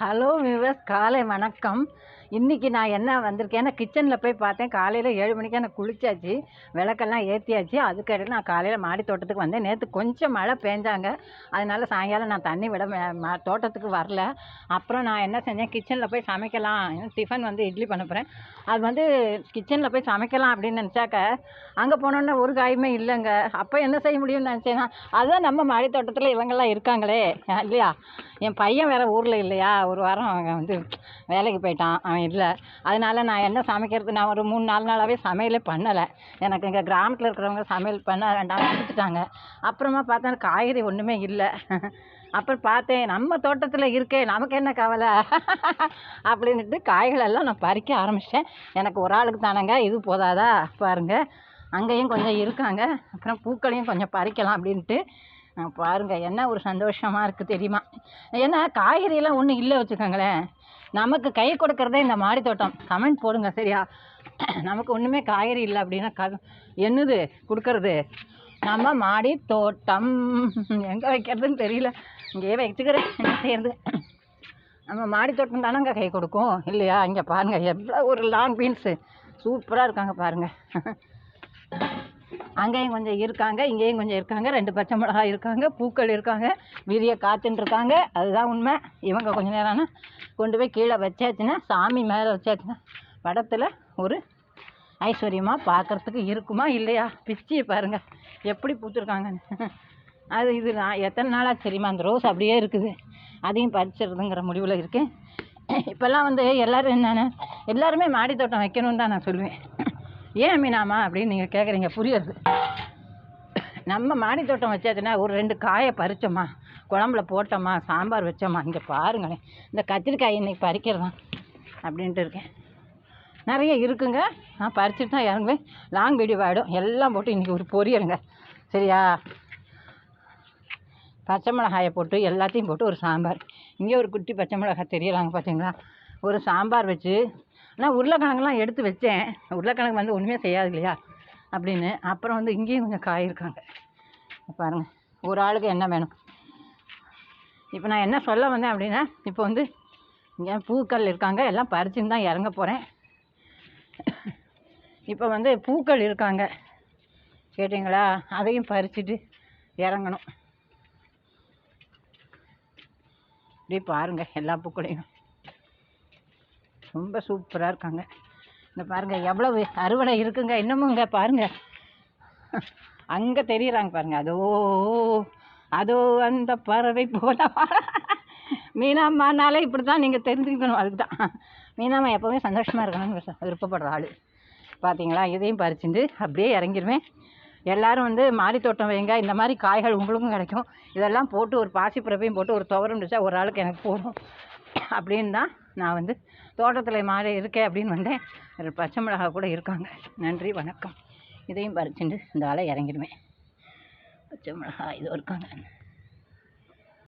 Hello விவஸ் காலை வணக்கம். இன்றைக்கி நான் என்ன வந்திருக்கேன்னா கிச்சனில் போய் பார்த்தேன். காலையில் ஏழு மணிக்கு எனக்கு குளிச்சாச்சு. விளக்கெல்லாம் ஏற்றியாச்சு அதுக்கடையில் நான் காலையில் மாடி தோட்டத்துக்கு வந்தேன். நேற்று கொஞ்சம் மழை பேஞ்சாங்க. அதனால சாயங்காலம் நான் தண்ணி விட தோட்டத்துக்கு வரல. அப்புறம் நான் என்ன செஞ்சேன்? கிச்சனில் போய் சமைக்கலாம். டிஃபன் வந்து இட்லி பண்ண போகிறேன் அது வந்து கிச்சனில் போய் சமைக்கலாம் அப்படின்னு நினச்சாக்க அங்கே போனோன்னே ஒரு காயுமே இல்லைங்க. அப்போ என்ன செய்ய முடியும்னு நினச்சேன்னா அதுதான் நம்ம மாடி தோட்டத்தில் இவங்கெல்லாம் இருக்காங்களே. இல்லையா? என் பையன் வேறு ஊரில் இல்லையா? ஒரு வாரம் அவன் வந்து வேலைக்கு போயிட்டான். அவன் இல்லை. அதனால் நான் என்ன சமைக்கிறது? நான் ஒரு மூணு நாலு நாளாகவே சமையலே பண்ணலை. எனக்கு இங்கே கிராமத்தில் இருக்கிறவங்க சமையல் பண்ண வேண்டாம் கொடுத்துட்டாங்க அப்புறமா பார்த்தா காய்கறி ஒன்றுமே இல்லை. அப்புறம் பார்த்தேன் நம்ம தோட்டத்தில் இருக்கே நமக்கு என்ன கவலை? அப்படின்ட்டு காய்களெல்லாம் நான் பறிக்க ஆரம்பித்தேன் எனக்கு ஒரு ஆளுக்கு தானேங்க இது போதாதா? பாருங்க. அங்கேயும் கொஞ்சம் இருக்காங்க. அப்புறம் பூக்களையும் கொஞ்சம் பறிக்கலாம் அப்படின்ட்டு. பாருங்கள் பாருங்க என்ன ஒரு சந்தோஷமாக இருக்குது தெரியுமா? ஏன்னா காய்கறியெல்லாம் ஒன்றும் இல்லை வச்சுக்கோங்களேன். நமக்கு கை கொடுக்கறதே இந்த மாடி தோட்டம். கமெண்ட் போடுங்க சரியா? நமக்கு ஒன்றுமே காய்கறி இல்லை அப்படின்னா க என்னது கொடுக்கறது? நம்ம மாடி தோட்டம். எங்கே வைக்கிறதுன்னு தெரியல. இங்கேயே வச்சுக்கிறேன். என்ன செய்யறது நம்ம மாடி தோட்டம் தானங்க கை கொடுக்கும் இல்லையா? இங்கே பாருங்கள் எவ்வளோ ஒரு லாங் பீன்ஸு சூப்பராக இருக்காங்க பாருங்கள் அங்கேயும் கொஞ்சம் இருக்காங்க இங்கேயும் கொஞ்சம் இருக்காங்க ரெண்டு பச்சை மிளகாய் இருக்காங்க பூக்கள் இருக்காங்க விரிய காத்துன்னு இருக்காங்க அதுதான் உண்மை. இவங்க கொஞ்ச நேரம்னா கொண்டு போய் கீழே வச்சாச்சுன்னா சாமி மேலே வச்சாச்சுன்னா படத்தில் ஒரு ஐஸ்வர்யமாக பார்க்குறதுக்கு இருக்குமா இல்லையா? பிச்சியை பாருங்கள் எப்படி பூத்துருக்காங்கன்னு. அது இது நான் எத்தனை நாளாக தெரியுமா? அந்த ரோஸ் அப்படியே இருக்குது. அதையும் பறிச்சிடுறதுங்கிற முடிவில் இருக்கேன். இப்போல்லாம் வந்து எல்லோரும் என்னென்ன? எல்லாருமே மாடி தோட்டம் வைக்கணும்னு தான் நான் சொல்லுவேன். ஏன் மீனாமா அப்படின்னு நீங்கள் கேட்குறீங்க புரியுறது நம்ம மாடி தோட்டம் வச்சாச்சுன்னா ஒரு ரெண்டு காயை பறித்தோம்மா குழம்புல போட்டோமா? சாம்பார் வச்சோமா? இங்கே பாருங்களேன். இந்த கத்திரிக்காய் இன்னைக்கு பறிக்கிறதான் அப்படின்ட்டு இருக்கேன். நிறைய இருக்குங்க. நான் பறிச்சுட்டு தான் இறங்குவேன். லாங் வீடியோ ஆகிடும் எல்லாம் போட்டு இன்றைக்கி ஒரு பொரியலுங்க. சரியா? பச்சை மிளகாயை போட்டு எல்லாத்தையும் போட்டு ஒரு சாம்பார். இங்கே ஒரு குட்டி பச்சை மிளகாய் தெரியலாங்க பார்த்தீங்களா ஒரு சாம்பார் வச்சு ஆனால் உருளைக்கிழங்குலாம் எடுத்து வச்சேன். உருளைக்கிழங்கு வந்து ஒன்றுமே செய்யாது இல்லையா? அப்படின்னு. அப்புறம் வந்து இங்கேயும் கொஞ்சம் காய் இருக்காங்க. பாருங்கள் ஒரு ஆளுக்கு என்ன வேணும்? இப்போ நான் என்ன சொல்ல வந்தேன் அப்படின்னா இப்போ வந்து இங்கே பூக்கள் இருக்காங்க. எல்லாம் பறிச்சுன்னு தான் இறங்க போகிறேன் இப்போ வந்து பூக்கள் இருக்காங்க. கேட்டிங்களா? அதையும் பறிச்சுட்டு இறங்கணும். இப்படி பாருங்கள் எல்லா பூக்களையும். ரொம்ப சூப்பராக இருக்காங்க. இந்த பாருங்கள் எவ்வளவு அறுவடை இருக்குங்க. இன்னமும் இங்கே பாருங்கள் அங்கே தெரியுறாங்க பாருங்கள் அதோ அதோ அந்த பறவை போல மீனாம்மானாலே இப்படி தான் நீங்கள் தெரிஞ்சுக்கணும். அதுக்கு தான் மீனாம்மா எப்போவுமே சந்தோஷமாக இருக்கணும்னு விருப்பப்படுற ஆள். பார்த்தீங்களா இதையும் பறிச்சுட்டு அப்படியே இறங்கிடுவேன் எல்லாரும் வந்து மாடி தோட்டம் வைங்க. இந்த மாதிரி காய்கள் உங்களுக்கும் கிடைக்கும். இதெல்லாம் போட்டு ஒரு பாசிப்பரப்பையும் போட்டு ஒரு துவரம் வச்சா ஒரு ஆளுக்கு எனக்கு போடும் அப்படின்னு தான் நான் வந்து தோட்டத்தில் மாறி இருக்கேன் அப்படின்னு வந்தேன். ஒரு பச்சை மிளகா கூட இருக்காங்க. நன்றி வணக்கம். இதையும் பறிச்சுட்டு இந்த ஆளை இறங்கிடுவேன். பச்சை மிளகா இதோ இருக்காங்க.